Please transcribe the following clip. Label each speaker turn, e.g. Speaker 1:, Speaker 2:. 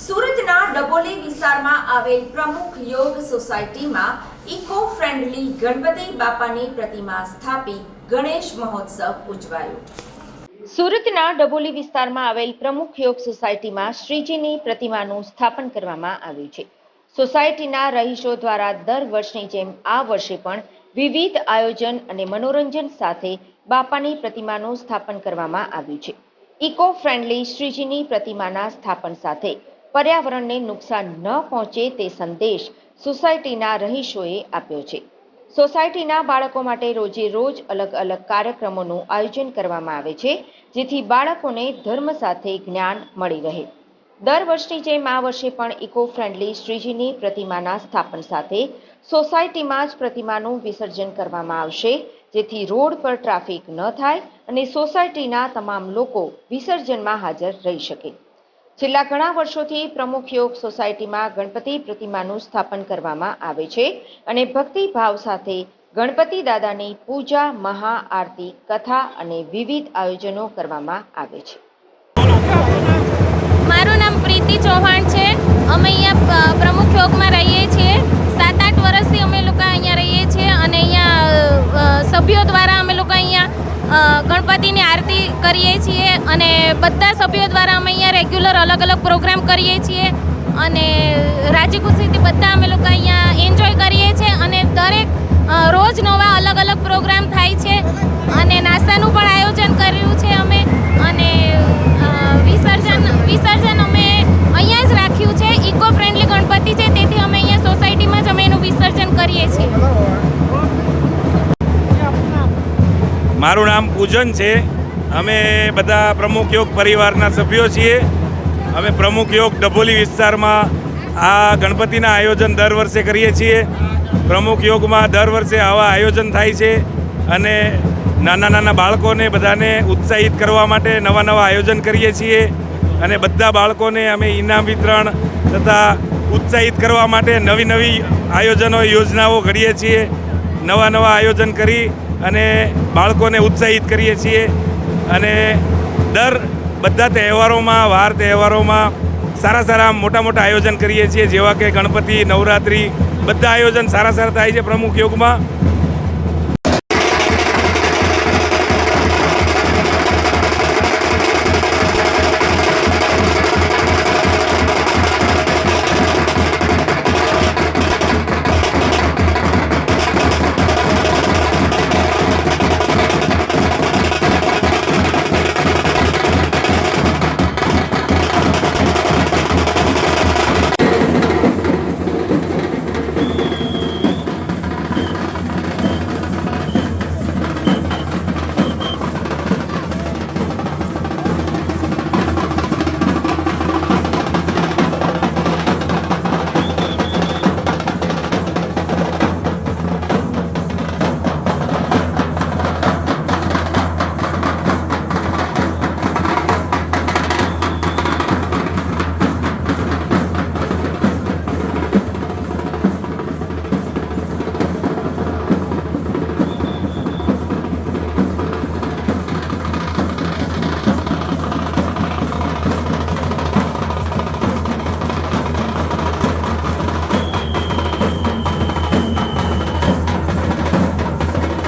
Speaker 1: સુરતના ડબોલી વિસ્તારમાં આવેલ પ્રમુખ યોગ સોસાયટીમાં ઇકો ફ્રેન્ડલી ગણપતિ બાપાની પ્રતિમા સ્થાપી ગણેશ મહોત્સવ ઉજવાયો. સુરતના ડબોલી વિસ્તારમાં આવેલ પ્રમુખ યોગ સોસાયટીમાં શ્રીજીની પ્રતિમાનું સ્થાપન કરવામાં આવ્યું છે. સોસાયટીના રહીશો દ્વારા દર વર્ષની જેમ આ વર્ષે પણ વિવિધ આયોજન અને મનોરંજન સાથે બાપાની પ્રતિમાનું સ્થાપન કરવામાં આવ્યું છે. ઇકો ફ્રેન્ડલી શ્રીજીની પ્રતિમાના સ્થાપન સાથે પર્યાવરણને નુકસાન ન પહોંચે તે સંદેશ સોસાયટીના રહીશોએ આપ્યો છે. સોસાયટીના બાળકો માટે રોજે રોજ અલગ અલગ કાર્યક્રમોનું આયોજન કરવામાં આવે છે, જેથી બાળકોને ધર્મ સાથે જ્ઞાન મળી રહે. દર વર્ષની જેમ આ વર્ષે પણ ઇકો ફ્રેન્ડલી શ્રીજીની પ્રતિમાના સ્થાપન સાથે સોસાયટીમાં જ પ્રતિમાનું વિસર્જન કરવામાં આવશે, જેથી રોડ પર ટ્રાફિક ન થાય અને સોસાયટીના તમામ લોકો વિસર્જનમાં હાજર રહી શકે. છેલ્લા ઘણા વર્ષોથી પ્રમુખ યોગ સોસાયટીમાં ગણપતિ પ્રતિમાનું સ્થાપન કરવામાં આવે છે અને ભક્તિભાવ સાથે ગણપતિ દાદાની પૂજા, મહાઆરતી, કથા અને વિવિધ આયોજનો કરવામાં આવે છે.
Speaker 2: મારું નામ પ્રીતિ ચૌહાણ છે. અમે અહીંયા પ્રમુખ યોગમાં રહીએ છીએ. સાત આઠ વર્ષથી અને બધા સભ્યો દ્વારા અમે અહીંયા રેગ્યુલર અલગ અલગ પ્રોગ્રામ કરીએ છીએ અને રાજી ખુશીથી બધા અમે લોકો અહીંયા એન્જોય કરીએ છીએ અને દરેક રોજ નવા અલગ અલગ પ્રોગ્રામ થાય છે અને નાસ્તાનું પણ આયોજન કર્યું છે અમે અને વિસર્જન વિસર્જન અમે અહીંયા જ રાખ્યું છે. ઇકો ફ્રેન્ડલી ગણપતિ છે, તેથી અમે અહીંયા સોસાયટીમાં જ અમે એનું વિસર્જન કરીએ છીએ.
Speaker 3: મારું નામ પૂજન છે. અમે બધા પ્રમુખ યોગ પરિવારના સભ્યો છીએ. અમે પ્રમુખ યોગ ડભોલી વિસ્તારમાં આ ગણપતિના આયોજન દર વર્ષે કરીએ છીએ. પ્રમુખ યોગમાં દર વર્ષે આવા આયોજન થાય છે અને નાના નાના બાળકોને બધાને ઉત્સાહિત કરવા માટે નવા નવા આયોજન કરીએ છીએ અને બધા બાળકોને અમે ઇનામ વિતરણ તથા ઉત્સાહિત કરવા માટે નવી નવી આયોજનો, યોજનાઓ ઘડીએ છીએ. નવા નવા આયોજન કરી અને બાળકોને ઉત્સાહિત કરીએ છીએ. અને દર બધા તહેવારોમાં, વાર તહેવારોમાં સારા સારા મોટા મોટા આયોજન કરીએ છીએ. જેવા કે ગણપતિ, નવરાત્રિ, બધા આયોજન સારા સારા થાય છે પ્રમુખ યોગમાં.